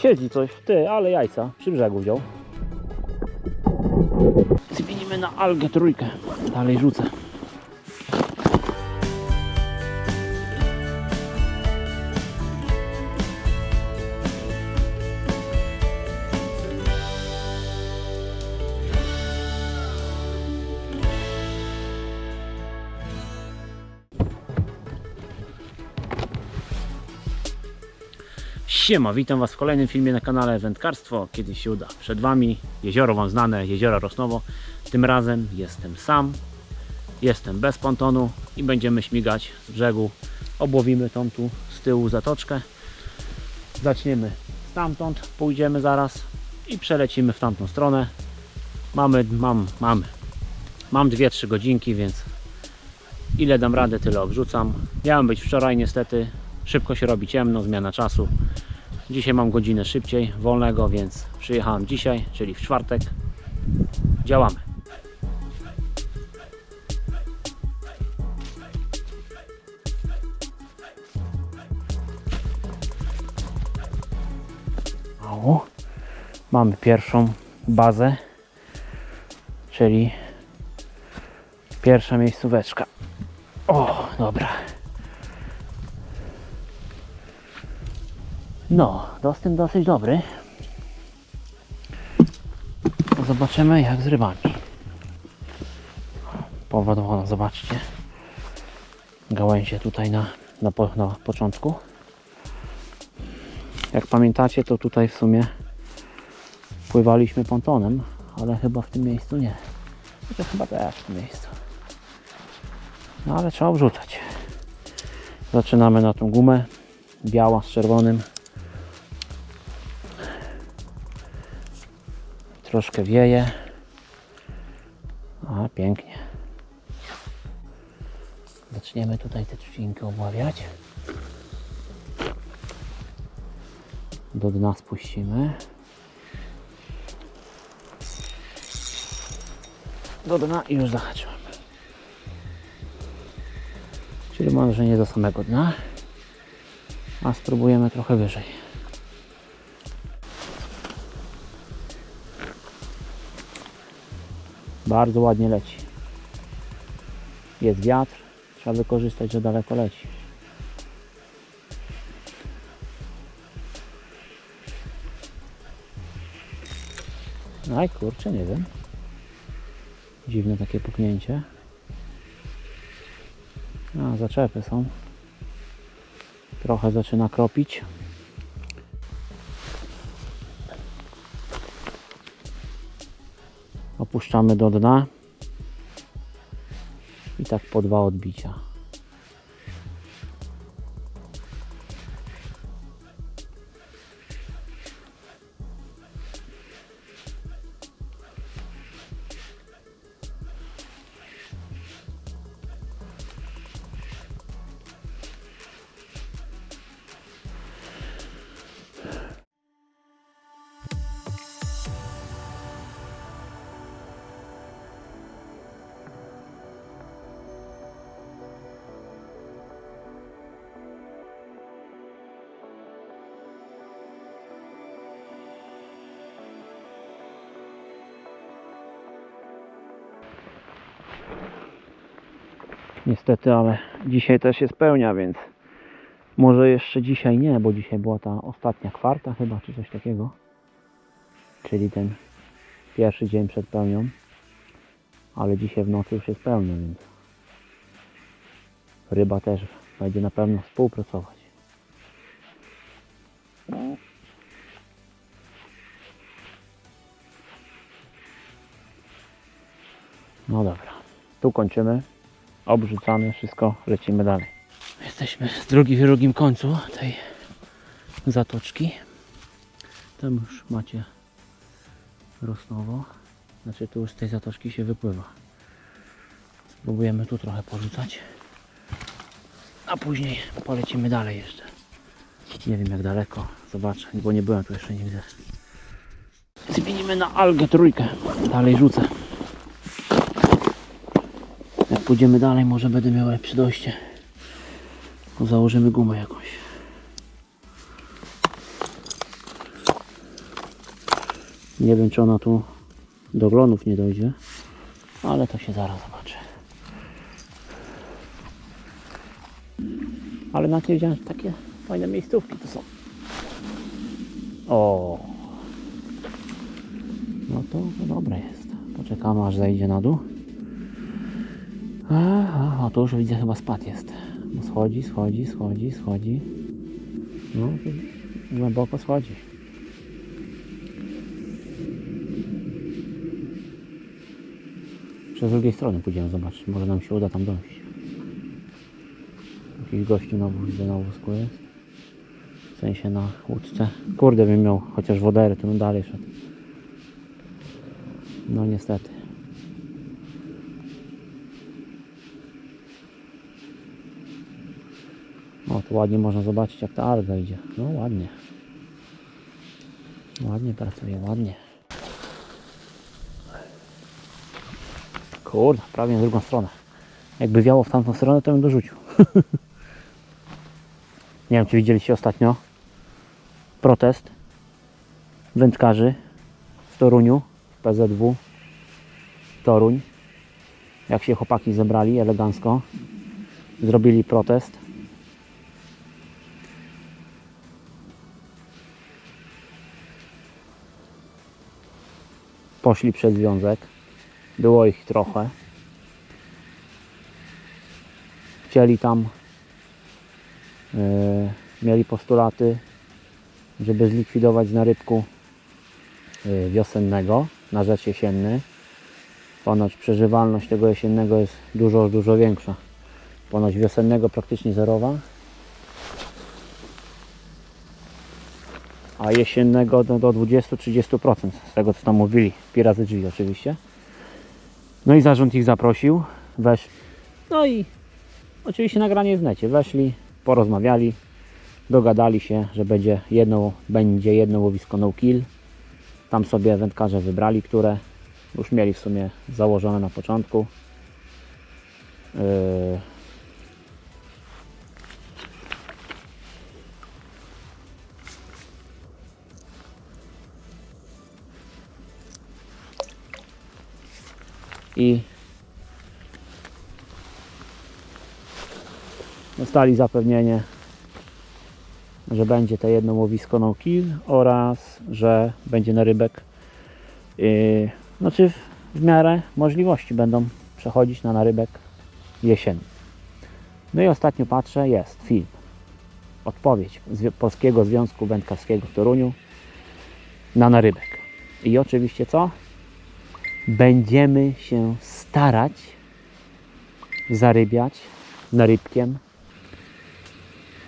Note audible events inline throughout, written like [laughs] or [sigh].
Siedzi coś, ty, ale jajca przy brzegu wziął. Zmienimy na algę trójkę. Dalej rzucę. Siema, witam Was w kolejnym filmie na kanale Wędkarstwo. Kiedyś się uda. Przed Wami jezioro Wam znane, jezioro Rosnowo. Tym razem jestem sam, jestem bez pontonu i będziemy śmigać z brzegu. Obłowimy tą tu z tyłu zatoczkę. Zaczniemy stamtąd, pójdziemy zaraz i przelecimy w tamtą stronę. Mamy, mam, mamy. Mam 2-3 godzinki, więc ile dam radę, tyle obrzucam. Miałem być wczoraj niestety. Szybko się robi ciemno, zmiana czasu. Dzisiaj mam godzinę szybciej, wolnego, więc przyjechałem dzisiaj, czyli w czwartek. Działamy. O, mamy pierwszą bazę, czyli pierwsza miejscóweczka. O, dobra. No, dostęp dosyć dobry. Zobaczymy jak z rybami. Powodowano, zobaczcie. Gałęzie tutaj na, na, po, na początku. Jak pamiętacie, to tutaj w sumie pływaliśmy pontonem, ale chyba w tym miejscu nie. To chyba też w tym miejscu. No ale trzeba obrzucać. Zaczynamy na tą gumę. Biała z czerwonym. Troszkę wieje. A, pięknie. Zaczniemy tutaj te trzcinki obławiać. Do dna spuścimy. Do dna i już zahaczyłem. Czyli może nie do samego dna, a spróbujemy trochę wyżej. Bardzo ładnie leci. Jest wiatr, trzeba wykorzystać, że daleko leci. Aj kurczę, nie wiem. Dziwne takie puknięcie. A, zaczepy są. Trochę zaczyna kropić. Opuszczamy do dna. I tak po dwa odbicia. Niestety, ale dzisiaj też się spełnia, więc może jeszcze dzisiaj nie, bo dzisiaj była ta ostatnia kwarta chyba, czy coś takiego. Czyli ten pierwszy dzień przed pełnią. Ale dzisiaj w nocy już jest pełnia, więc ryba też będzie na pewno współpracować. No dobra, tu kończymy obrzucamy wszystko, lecimy dalej. Jesteśmy w drugi, w drugim końcu tej zatoczki. Tam już macie Rosnowo. Znaczy tu już z tej zatoczki się wypływa. Spróbujemy tu trochę porzucać. A później polecimy dalej jeszcze. Nie wiem jak daleko. Zobaczę, bo nie byłem tu jeszcze nigdy. Zmienimy na algę trójkę. Dalej rzucę. Pójdziemy dalej, może będę miał lepsze dojście. No, Założymy gumę jakąś. Nie wiem, czy ona tu do glonów nie dojdzie, ale to się zaraz zobaczy. Ale na nie takie fajne miejscówki to są. O, no to, to dobre jest. Poczekamy aż zejdzie na dół. A, a, a to już widzę chyba spad jest. No schodzi, schodzi, schodzi, schodzi. No, tu głęboko schodzi. Przez drugiej strony pójdziemy zobaczyć. Może nam się uda tam dojść. Jakiś gościu na, wóz, na wózku jest. W sensie na łódce. Kurde bym miał chociaż wodery, to bym dalej szedł. No niestety. O, tu ładnie można zobaczyć jak ta alga idzie. No ładnie. Ładnie pracuje, ładnie. Kurde, prawie na drugą stronę. Jakby wiało w tamtą stronę, to bym dorzucił. [laughs] Nie wiem, czy widzieliście ostatnio protest wędkarzy w Toruniu, w PZW Toruń. Jak się chłopaki zebrali elegancko, zrobili protest. Poszli przed związek. Było ich trochę. Chcieli tam, yy, mieli postulaty, żeby zlikwidować z narybku yy, wiosennego na rzecz jesienny. Ponoć przeżywalność tego jesiennego jest dużo, dużo większa. Ponoć wiosennego praktycznie zerowa. A jesiennego do, do 20-30% z tego co tam mówili. Pirazy drzwi oczywiście. No i zarząd ich zaprosił. Wesz. No i oczywiście nagranie w necie. Weszli, porozmawiali, dogadali się, że będzie jedno, będzie jedno łowisko no kill. Tam sobie wędkarze wybrali, które już mieli w sumie założone na początku. Yy. I dostali zapewnienie, że będzie to jedno łowisko no kill oraz, że będzie na rybek yy, znaczy w, miarę możliwości będą przechodzić na narybek jesienny. No i ostatnio patrzę, jest film. Odpowiedź Zwi- Polskiego Związku Wędkarskiego w Toruniu na narybek. I oczywiście co? Będziemy się starać zarybiać narybkiem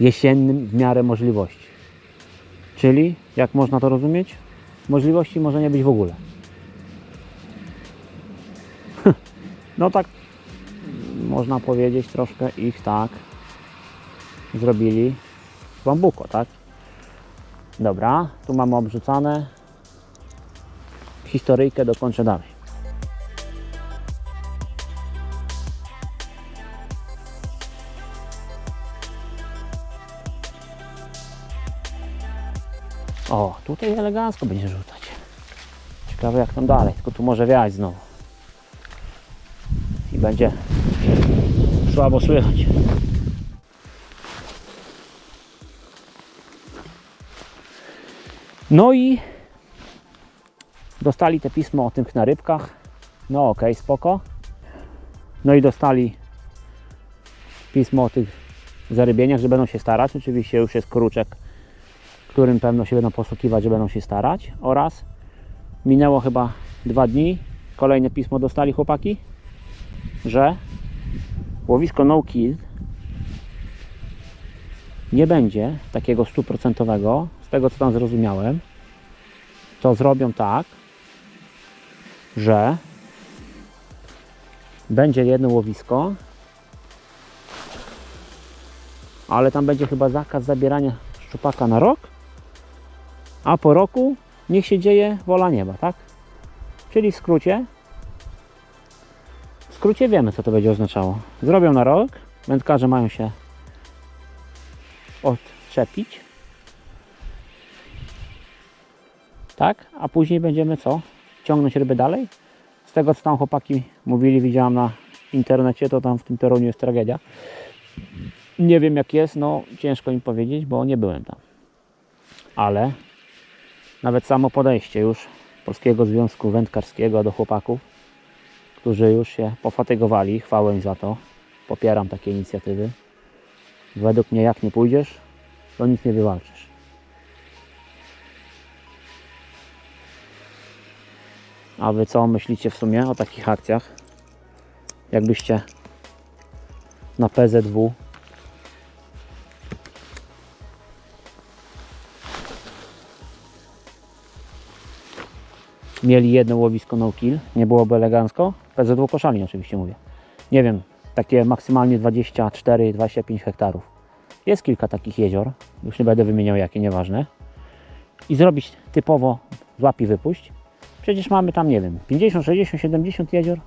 jesiennym w miarę możliwości. Czyli, jak można to rozumieć? Możliwości może nie być w ogóle. [laughs] No tak można powiedzieć troszkę ich tak zrobili w bambuko, tak? Dobra, tu mamy obrzucane. Historyjkę dokończę dalej. O, tutaj elegancko będzie rzucać. Ciekawe jak tam dalej, tylko tu może wiać znowu i będzie słabo słychać. No i dostali te pismo o tych narybkach. No okej, spoko. No i dostali pismo o tych zarybieniach, że będą się starać. Oczywiście już jest kruczek, którym pewno się będą posługiwać, że będą się starać. Oraz minęło chyba dwa dni. Kolejne pismo dostali chłopaki że łowisko no kill nie będzie takiego stuprocentowego, z tego co tam zrozumiałem, to zrobią tak, że będzie jedno łowisko, ale tam będzie chyba zakaz zabierania szczupaka na rok, a po roku niech się dzieje wola nieba, tak? Czyli w skrócie w skrócie wiemy, co to będzie oznaczało. Zrobią na rok, wędkarze mają się odczepić. Tak? A później będziemy co? Ciągnąć ryby dalej? Z tego co tam chłopaki mówili, widziałam na internecie, to tam w tym Toruniu jest tragedia. Nie wiem jak jest, no ciężko mi powiedzieć, bo nie byłem tam. Ale nawet samo podejście już Polskiego Związku Wędkarskiego do chłopaków, którzy już się pofatygowali, chwałę im za to. Popieram takie inicjatywy. Według mnie jak nie pójdziesz, to nic nie wywalczysz. A wy co myślicie w sumie o takich akcjach? Jakbyście na PZW mieli jedno łowisko no kill, nie byłoby elegancko? PZW Koszalin oczywiście mówię. Nie wiem, takie maksymalnie 24-25 hektarów. Jest kilka takich jezior, już nie będę wymieniał jakie, nieważne. I zrobić typowo złap i wypuść. Przecież mamy tam, nie wiem, 50, 60, 70 jezior.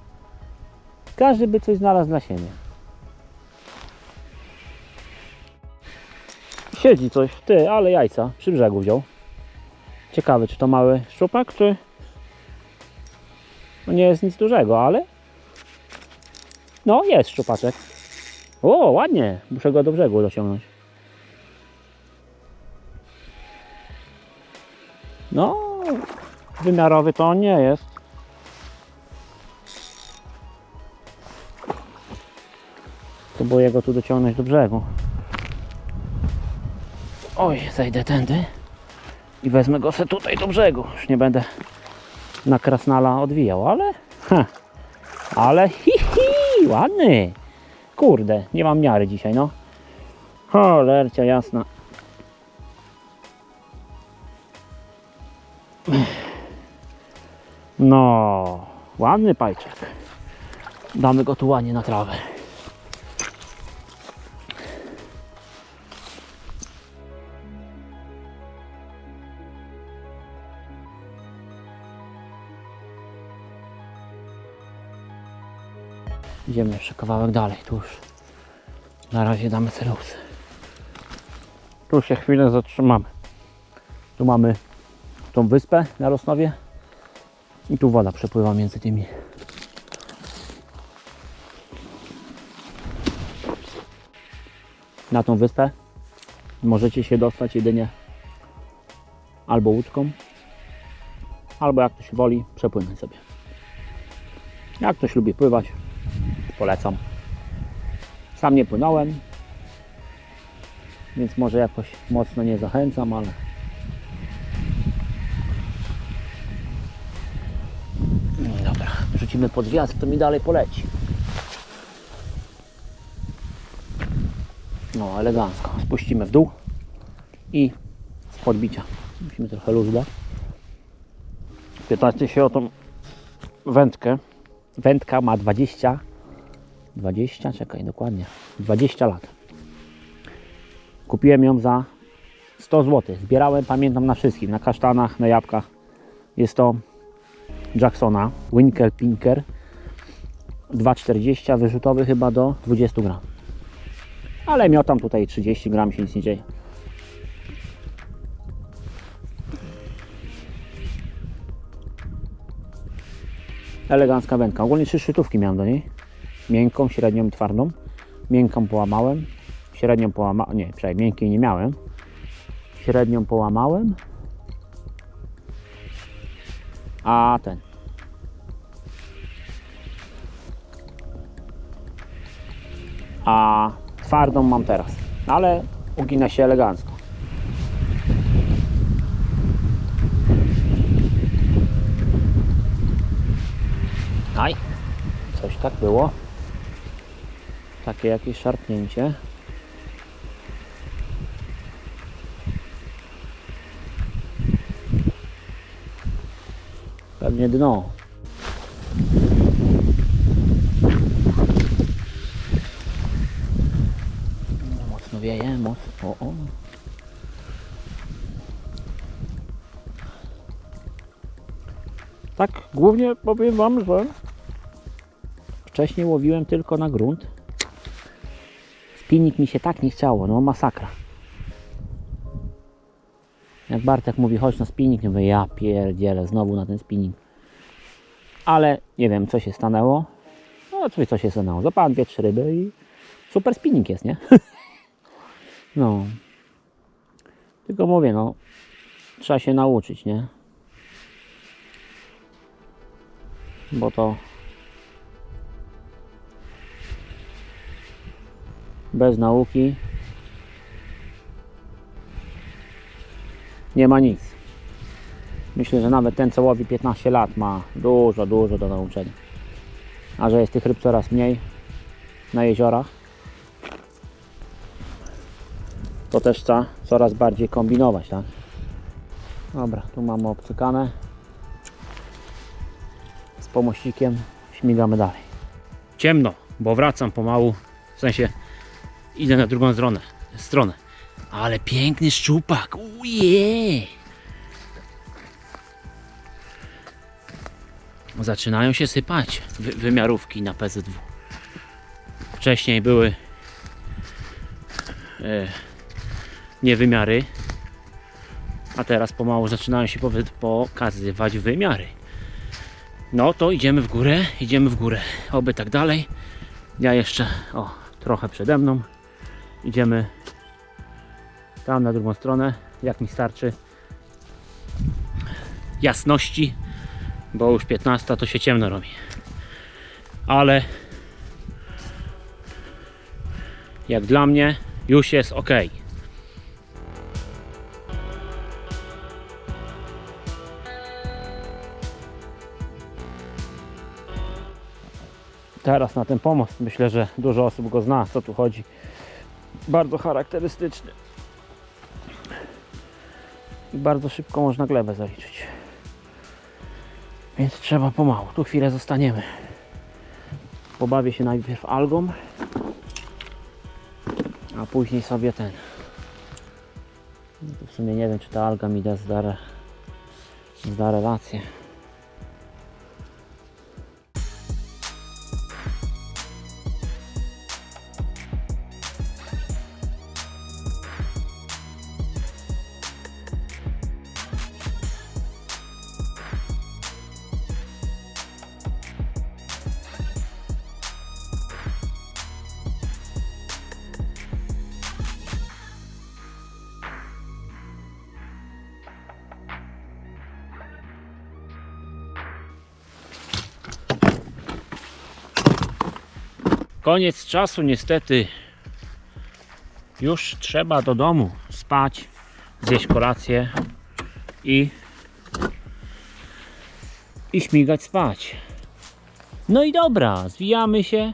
Każdy by coś znalazł dla siebie. Siedzi coś, ty, ale jajca przy brzegu wziął. Ciekawe, czy to mały szczupak, czy... No nie jest nic dużego, ale... No, jest szczupaczek. O, ładnie. Muszę go do brzegu dociągnąć. No, wymiarowy to on nie jest. Próbuję go tu dociągnąć do brzegu. Oj, zejdę tędy i wezmę go se tutaj do brzegu. Już nie będę na krasnala odwijał, ale... Ha, ale hi, hi, ładny. Kurde, nie mam miary dzisiaj, no. Cholercia jasna. No, ładny pajczek. Damy go tu ładnie na trawę. Idziemy jeszcze kawałek dalej, tu już na razie damy celus. Tu się chwilę zatrzymamy. Tu mamy tą wyspę na Rosnowie i tu woda przepływa między tymi. Na tą wyspę możecie się dostać jedynie albo łódką, albo jak ktoś woli, przepłynąć sobie. Jak ktoś lubi pływać, polecam. Sam nie płynąłem, więc może jakoś mocno nie zachęcam, ale No dobra, rzucimy pod wiatr, to mi dalej poleci. No, elegancko. Spuścimy w dół i z podbicia. Musimy trochę luz dać. 15 się o tą wędkę. Wędka ma 20 20, czekaj, dokładnie 20 lat. Kupiłem ją za 100 zł. Zbierałem, pamiętam, na wszystkim, na kasztanach, na jabłkach. Jest to Jacksona Winkel Pinker 2,40 wyrzutowy chyba do 20 gram. Ale miotam tutaj 30 gram, się nic nie dzieje. Elegancka wędka. Ogólnie trzy szczytówki miałem do niej. Miękką, średnią i twardą. Miękką połamałem. Średnią połamałem. Nie, przynajmniej miękkiej nie miałem. Średnią połamałem. A ten. A twardą mam teraz. Ale ugina się elegancko. Aj, coś tak było. Takie jakieś szarpnięcie. Pewnie dno. Mocno wieje, mocno. O, o. Tak, głównie powiem Wam, że wcześniej łowiłem tylko na grunt. Spinnik mi się tak nie chciało, no masakra. Jak Bartek mówi, chodź na spinning, mówię, ja pierdzielę, znowu na ten spinning. Ale nie wiem, co się stanęło. No, coś co się stanęło. Zapałem dwie, trzy ryby i super spinning jest, nie? [laughs] no. Tylko mówię, no, trzeba się nauczyć, nie? Bo to bez nauki nie ma nic. Myślę, że nawet ten, co łowi 15 lat, ma dużo, dużo do nauczenia. A że jest tych ryb coraz mniej na jeziorach, to też trzeba coraz bardziej kombinować, tak? Dobra, tu mamy obcykane. Z pomościkiem śmigamy dalej. Ciemno, bo wracam pomału, w sensie idę na drugą stronę. stronę. Ale piękny szczupak, uje! Zaczynają się sypać wy wymiarówki na PZW. Wcześniej były e, niewymiary, a teraz pomału zaczynają się pokazywać wymiary. No to idziemy w górę, idziemy w górę. Oby tak dalej. Ja jeszcze, o, trochę przede mną. Idziemy tam na drugą stronę, jak mi starczy jasności, bo już 15 to się ciemno robi. Ale jak dla mnie już jest ok. Teraz na ten pomost myślę, że dużo osób go zna, co tu chodzi. Bardzo charakterystyczny. I bardzo szybko można glebę zaliczyć. Więc trzeba pomału. Tu chwilę zostaniemy. Pobawię się najpierw algą, a później sobie ten. No w sumie nie wiem, czy ta alga mi da zda, zda relację. Koniec czasu niestety. Już trzeba do domu spać, zjeść kolację i i śmigać spać. No i dobra, zwijamy się.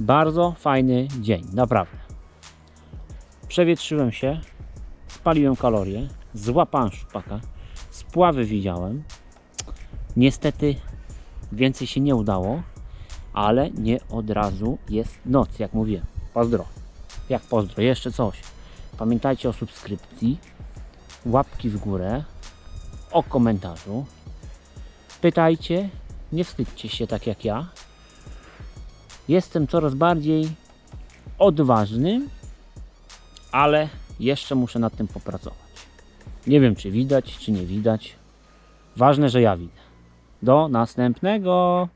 Bardzo fajny dzień, naprawdę. Przewietrzyłem się, spaliłem kalorie, złapałem szpaka, spławy widziałem. Niestety więcej się nie udało ale nie od razu jest noc, jak mówiłem. Pozdro. Jak pozdro, jeszcze coś. Pamiętajcie o subskrypcji, łapki w górę, o komentarzu. Pytajcie, nie wstydźcie się tak jak ja. Jestem coraz bardziej odważny, ale jeszcze muszę nad tym popracować. Nie wiem, czy widać, czy nie widać. Ważne, że ja widzę. Do następnego.